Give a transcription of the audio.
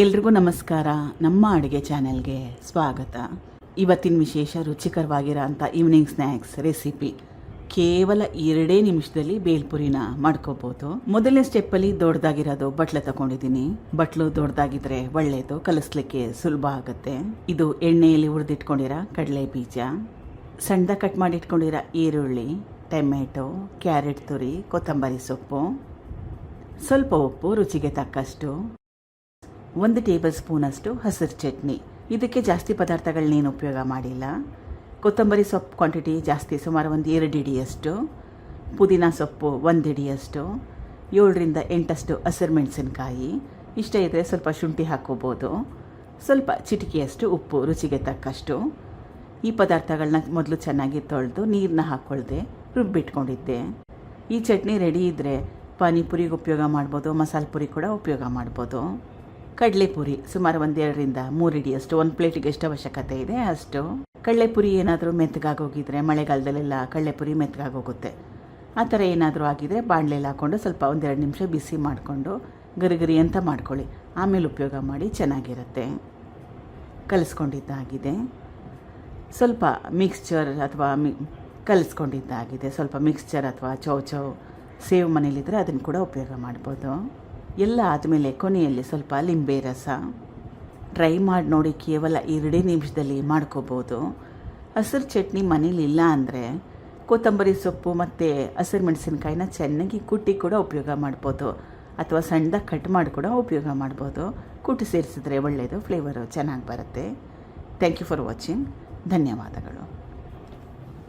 ಎಲ್ರಿಗೂ ನಮಸ್ಕಾರ. ನಮ್ಮ ಅಡುಗೆ ಚಾನೆಲ್ಗೆ ಸ್ವಾಗತ. ಇವತ್ತಿನ ವಿಶೇಷ ರುಚಿಕರವಾಗಿರೋ ಅಂಥ ಈವ್ನಿಂಗ್ ಸ್ನ್ಯಾಕ್ಸ್ ರೆಸಿಪಿ ಕೇವಲ ಎರಡೇ ನಿಮಿಷದಲ್ಲಿ ಬೇಲ್ಪುರಿನ ಮಾಡ್ಕೋಬೋದು. ಮೊದಲನೇ ಸ್ಟೆಪ್ಪಲ್ಲಿ ದೊಡ್ಡದಾಗಿರೋದು ಬಟ್ಲೆ ತಗೊಂಡಿದ್ದೀನಿ. ಬಟ್ಲು ದೊಡ್ಡದಾಗಿದ್ರೆ ಒಳ್ಳೆಯದು ಕಲಿಸ್ಲಿಕ್ಕೆ ಸುಲಭ ಆಗುತ್ತೆ. ಇದು ಎಣ್ಣೆಯಲ್ಲಿ ಹುರಿದಿಟ್ಕೊಂಡಿರೋ ಕಡಲೆ ಬೀಜ ಸಣ್ಣದ ಕಟ್ ಮಾಡಿಟ್ಕೊಂಡಿರೋ ಈರುಳ್ಳಿ, ಟೊಮೆಟೊ, ಕ್ಯಾರೆಟ್ ತುರಿ, ಕೊತ್ತಂಬರಿ ಸೊಪ್ಪು, ಸ್ವಲ್ಪ ಉಪ್ಪು, ರುಚಿಗೆ ತಕ್ಕಷ್ಟು. ಒಂದು ಟೇಬಲ್ ಸ್ಪೂನಷ್ಟು ಹಸಿರು ಚಟ್ನಿ. ಇದಕ್ಕೆ ಜಾಸ್ತಿ ಪದಾರ್ಥಗಳನ್ನೇನು ಉಪಯೋಗ ಮಾಡಿಲ್ಲ. ಕೊತ್ತಂಬರಿ ಸೊಪ್ಪು ಕ್ವಾಂಟಿಟಿ ಜಾಸ್ತಿ, ಸುಮಾರು ಒಂದು ಎರಡು ಇಡಿಯಷ್ಟು ಪುದೀನ ಸೊಪ್ಪು ಒಂದು ಇಡಿಯಷ್ಟು ಏಳರಿಂದ ಎಂಟಷ್ಟು ಹಸಿರು ಮೆಣಸಿನ್ಕಾಯಿ. ಇಷ್ಟ ಇದ್ದರೆ ಸ್ವಲ್ಪ ಶುಂಠಿ ಹಾಕೋಬೋದು. ಸ್ವಲ್ಪ ಚಿಟಿಕೆಯಷ್ಟು ಉಪ್ಪು, ರುಚಿಗೆ ತಕ್ಕಷ್ಟು. ಈ ಪದಾರ್ಥಗಳನ್ನ ಮೊದಲು ಚೆನ್ನಾಗಿ ತೊಳೆದು ನೀರನ್ನ ಹಾಕ್ಕೊಳ್ದೆ ರುಬ್ಬಿಟ್ಕೊಂಡಿದ್ದೆ. ಈ ಚಟ್ನಿ ರೆಡಿ ಇದ್ದರೆ ಪಾನಿಪುರಿಗೆ ಉಪಯೋಗ ಮಾಡ್ಬೋದು, ಮಸಾಲೆ ಪುರಿ ಕೂಡ ಉಪಯೋಗ ಮಾಡ್ಬೋದು. ಕಡಲೆಪುರಿ ಸುಮಾರು ಒಂದೆರಡರಿಂದ ಮೂರು ಇಡಿಯಷ್ಟು ಒಂದು ಪ್ಲೇಟಿಗೆ ಎಷ್ಟು ಅವಶ್ಯಕತೆ ಇದೆ ಅಷ್ಟು. ಕಡಲೆಪುರಿ ಏನಾದರೂ ಮೆತ್ತಗಾಗೋಗಿದ್ರೆ ಮಳೆಗಾಲದಲ್ಲೆಲ್ಲ ಕಡಲೆಪುರಿ ಮೆತ್ತಗಾಗೋಗುತ್ತೆ ಆ ಥರ ಏನಾದರೂ ಆಗಿದ್ರೆ ಬಾಣಲೆಯಲ್ಲಿ ಹಾಕ್ಕೊಂಡು ಸ್ವಲ್ಪ ಒಂದೆರಡು ನಿಮಿಷ ಬಿಸಿ ಮಾಡಿಕೊಂಡು ಗರಿಗರಿ ಅಂತ ಮಾಡ್ಕೊಳ್ಳಿ. ಆಮೇಲೆ ಉಪಯೋಗ ಮಾಡಿ ಚೆನ್ನಾಗಿರುತ್ತೆ. ಕಲಿಸ್ಕೊಂಡಿದ್ದಾಗಿದೆ. ಸ್ವಲ್ಪ ಮಿಕ್ಸ್ಚರ್ ಅಥವಾ ಮಿ, ಕಲಿಸ್ಕೊಂಡಿದ್ದಾಗಿದೆ. ಸ್ವಲ್ಪ ಮಿಕ್ಸ್ಚರ್ ಅಥವಾ ಚೌ ಚೌ ಸೇವ್ ಮನೇಲಿದ್ದರೆ ಅದನ್ನು ಕೂಡ ಉಪಯೋಗ ಮಾಡ್ಬೋದು. ಎಲ್ಲ ಆದಮೇಲೆ ಕೊನೆಯಲ್ಲಿ ಸ್ವಲ್ಪ ಲಿಂಬೆ ರಸ. ಟ್ರೈ ಮಾಡಿ ನೋಡಿ, ಕೇವಲ ಎರಡೇ ನಿಮಿಷದಲ್ಲಿ ಮಾಡ್ಕೋಬೋದು. ಹಸಿರು ಚಟ್ನಿ ಮನೇಲಿ ಇಲ್ಲ ಅಂದರೆ ಕೊತ್ತಂಬರಿ ಸೊಪ್ಪು ಮತ್ತು ಹಸಿರು ಮೆಣಸಿನ್ಕಾಯಿನ ಚೆನ್ನಾಗಿ ಕುಟ್ಟಿ ಕೂಡ ಉಪಯೋಗ ಮಾಡ್ಬೋದು. ಅಥವಾ ಸಣ್ಣದಾಗಿ ಕಟ್ ಮಾಡಿ ಕೂಡ ಉಪಯೋಗ ಮಾಡ್ಬೋದು. ಕುಟ್ಟಿ ಸೇರಿಸಿದ್ರೆ ಒಳ್ಳೆಯದು ಫ್ಲೇವರು ಚೆನ್ನಾಗಿ ಬರುತ್ತೆ. ಥ್ಯಾಂಕ್ ಯು ಫಾರ್ ವಾಚಿಂಗ್ ಧನ್ಯವಾದಗಳು.